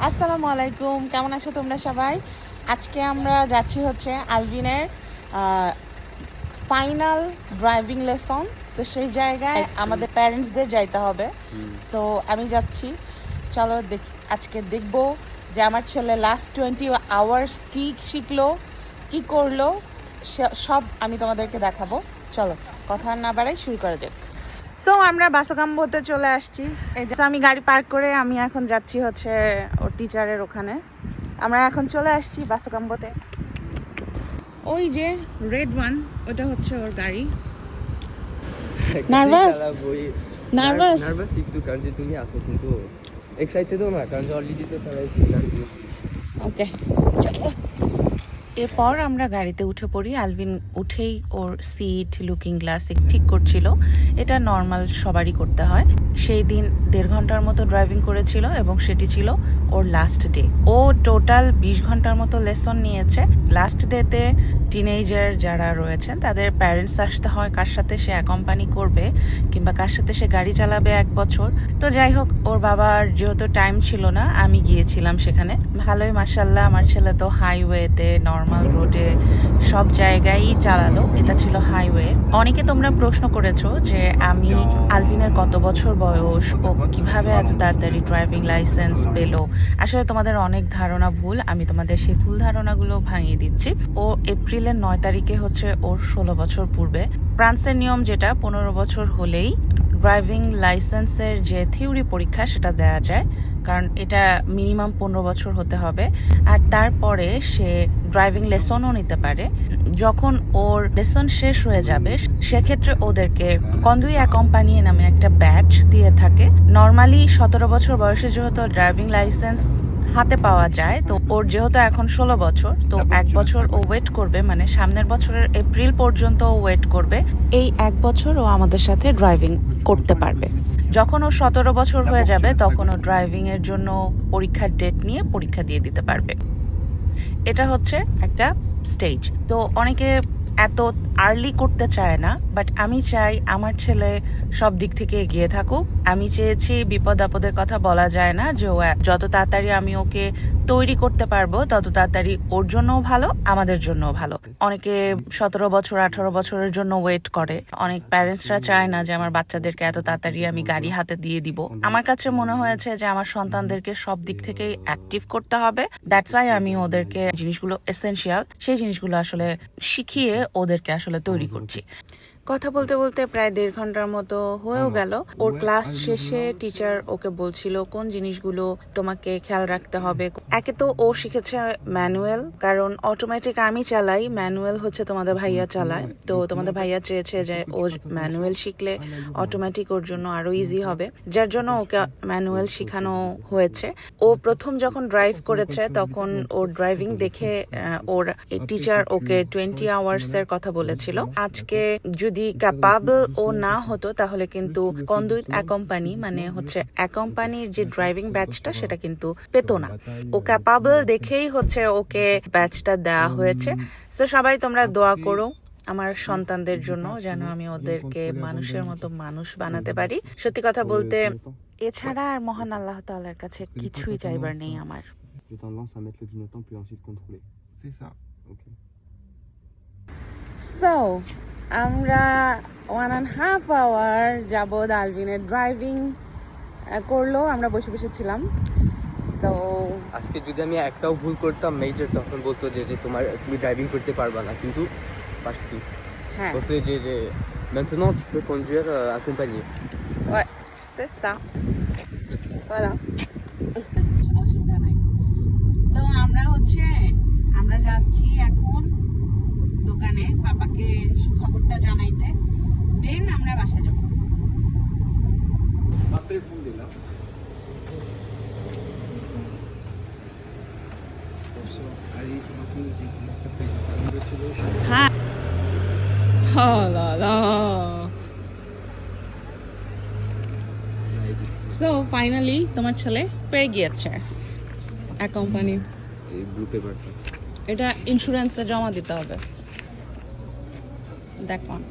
আসসালামু আলাইকুম কেমন আছো তোমরা সবাই? আজকে আমরা যাচ্ছি হচ্ছে আলভিনের ফাইনাল ড্রাইভিং লেসন তো সেই জায়গায় আমাদের প্যারেন্টসদের যাইতে হবে। সো আমি যাচ্ছি। চলো দেখ আজকে দেখব যে আমার ছেলে লাস্ট টোয়েন্টি আওয়ার্স কি শিখলো কি করল সে- সব আমি তোমাদেরকে দেখাবো। চলো কথা না বাড়াই শুরু করা যাক। সো আমরা বাসকাম্বতে চলে আসছি। এই যে আমি গাড়ি পার্ক করে আমি এখন যাচ্ছি হচ্ছে ওর টিচারের ওখানে। আমরা এখন চলে আসছি বাসকাম্বতে ওই যে রেড ওয়ান ওটা হচ্ছে ওর গাড়ি। Nervous? Nervous? নার্ভাস একটু কারণ যে তুমি আসো কিন্তু এক্সাইটেডও না কারণ অলরেডি তো তারা ওকে এরপর আমরা গাড়িতে উঠে পড়ি। আলভিন উঠেই ওর সিট লুকিং গ্লাস ঠিক করছিল। এটা নর্মাল সবারই করতে হয়। সেই দিন দেড় ঘণ্টার মতো ড্রাইভিং করেছিল এবং সেটি ছিল ওর লাস্ট ডে ও টোটাল বিশ ঘণ্টার মতো লেসন নিয়েছে। লাস্ট ডেতে টিনেজার যারা রয়েছেন, তাদের প্যারেন্টস আসতে হয় কার সাথে সে অ্যাকম্পানি করবে কিংবা কার সাথে সে গাড়ি চালাবে এক বছর। তো যাই হোক, ওর বাবার যেহেতু টাইম ছিল না, আমি গিয়েছিলাম সেখানে। ভালোই মাসাল্লাহ আমার ছেলে তো হাইওয়েতে নর্মাল রোডে সব জায়গায়ই চালালো। এটা ছিল হাইওয়ে অনেকে তোমরা প্রশ্ন করেছ যে আমি আলভিনের কত বছর বয়স? ও কীভাবে এত তাড়াতাড়ি ড্রাইভিং লাইসেন্স পেল? আসলে তোমাদের অনেক ধারণা ভুল, আমি তোমাদের সেই ভুল ধারণাগুলো ভাঙিয়ে দিচ্ছি। ও এপ্রিলের নয় তারিখে হচ্ছে ওর ষোলো বছর পূর্বে। ফ্রান্সের নিয়ম যেটা, পনেরো বছর হলেই ড্রাইভিং লাইসেন্সের যে থিওরি পরীক্ষা সেটা দেওয়া যায়। কারণ এটা মিনিমাম পনেরো বছর হতে হবে। আর তারপরে সে ড্রাইভিং লেসনও নিতে পারে। যখন ওর লেসন শেষ হয়ে যাবে, সেক্ষেত্রে ওদেরকে কন্দুই কোম্পানি নামে একটা ব্যাচ দিয়ে থাকে। নর্মালি সতেরো বছর বয়সে যেহেতু ড্রাইভিং লাইসেন্স হাতে পাওয়া যায়। তো ওর যেহেতু এখন ষোলো বছর তো এক বছর ও ওয়েট করবে মানে সামনের বছরের এপ্রিল পর্যন্ত ও ওয়েট করবে। এই এক বছর ও আমাদের সাথে ড্রাইভিং করতে পারবে। যখন ও সতেরো বছর হয়ে যাবে তখন ও ড্রাইভিং এর জন্য পরীক্ষার ডেট নিয়ে পরীক্ষা দিয়ে দিতে পারবে। এটা হচ্ছে একটা স্টেজ তো অনেকে এত আর্লি করতে চায় না বাট আমি চাই আমার ছেলে সব দিক থেকে এগিয়ে থাকুক। আমি চেয়েছি বিপদ আপদের কথা বলা যায় না যে ও যত তাড়াতাড়ি আমি ওকে তৈরি করতে পারব, তত তাড়াতাড়ি ওর জন্যও ভালো, আমাদের জন্যও ভালো। অনেকে সতেরো বছর, আঠারো বছরের জন্য ওয়েট করে। অনেক প্যারেন্টসরা চায় না যে আমার বাচ্চাদেরকে এত তাড়াতাড়ি আমি গাড়ি হাতে দিয়ে দিব। আমার কাছে মনে হয়েছে যে আমার সন্তানদেরকে সব দিক থেকে অ্যাক্টিভ করতে হবে। দ্যাটস ওয়াই আমি ওদেরকে জিনিসগুলো এসেনশিয়াল সেই জিনিসগুলো আসলে শিখিয়ে ওদেরকে আসলে তৈরি করছি। কথা বলতে বলতে প্রায় দেড় ঘণ্টার মতো হয়েও গেল। ওর ক্লাস শেষে টিচার ওকে বলছিল কোন জিনিসগুলো তোমাকে খেয়াল রাখতে হবে? একে তো ও শিখেছে ম্যানুয়াল কারণ অটোমেটিক আমি চালাই ম্যানুয়াল হচ্ছে তোমাদের ভাইয়া চালায়। তো তোমাদের ভাইয়া চেয়েছে যে ও ম্যানুয়াল শিখলে অটোমেটিক ওর জন্য আরও ইজি হবে। যার জন্য ওকে ম্যানুয়াল শিখানো হয়েছে। ও প্রথম যখন ড্রাইভ করেছে তখন ওর ড্রাইভিং দেখে ওর টিচার ওকে টোয়েন্টি আওয়ার্স এর কথা বলেছিল। আজকে যদি ক্যাপাবল ও না হতো তাহলে কিন্তু কন্ডুইট কোম্পানি মানে হচ্ছে কোম্পানির যে ড্রাইভিং ব্যাচটা সেটা কিন্তু পেতো না। ও ক্যাপাবল দেখেই হচ্ছে ওকে ব্যাচটা দেওয়া হয়েছে। তো সবাই তোমরা দোয়া করো আমার সন্তানদের জন্য যেন আমি ওদেরকে মানুষের মতো মানুষ বানাতে পারি। সত্যি কথা বলতে এছাড়া আর মহান আল্লাহ তাআলার কাছে কিছুই চাইবার নেই আমার। J'ai আমরা ওয়ান অ্যান্ড হাফ আওয়ার যাবৎ আলভিনের ড্রাইভিং করল আমরা বসে বসে ছিলাম। সো আজকে যদি আমি একটাও ভুল করতাম মেজর তখন বলতো যে যে তোমার তুমি ড্রাইভিং করতে পারবা না কিন্তু পারছি। হ্যাঁ। বলছে যে যে maintenant tu peux conduire euh, accompagné। Ouais, c'est ça. Voilà. অসুবিধা নাই। তো আমরা হচ্ছে আমরা যাচ্ছি এখন দোকানে পাপাকে সুখবরটা জানাইতে দেন আমরা বাসা যাব। হ্যাঁ। সো ফাইনালি তোমার ছেলে পেয়ে গিয়েছে এক কোম্পানি এই ব্লু পেপারটা এটা ইন্স্যুরেন্সে জমা দিতে হবে। that one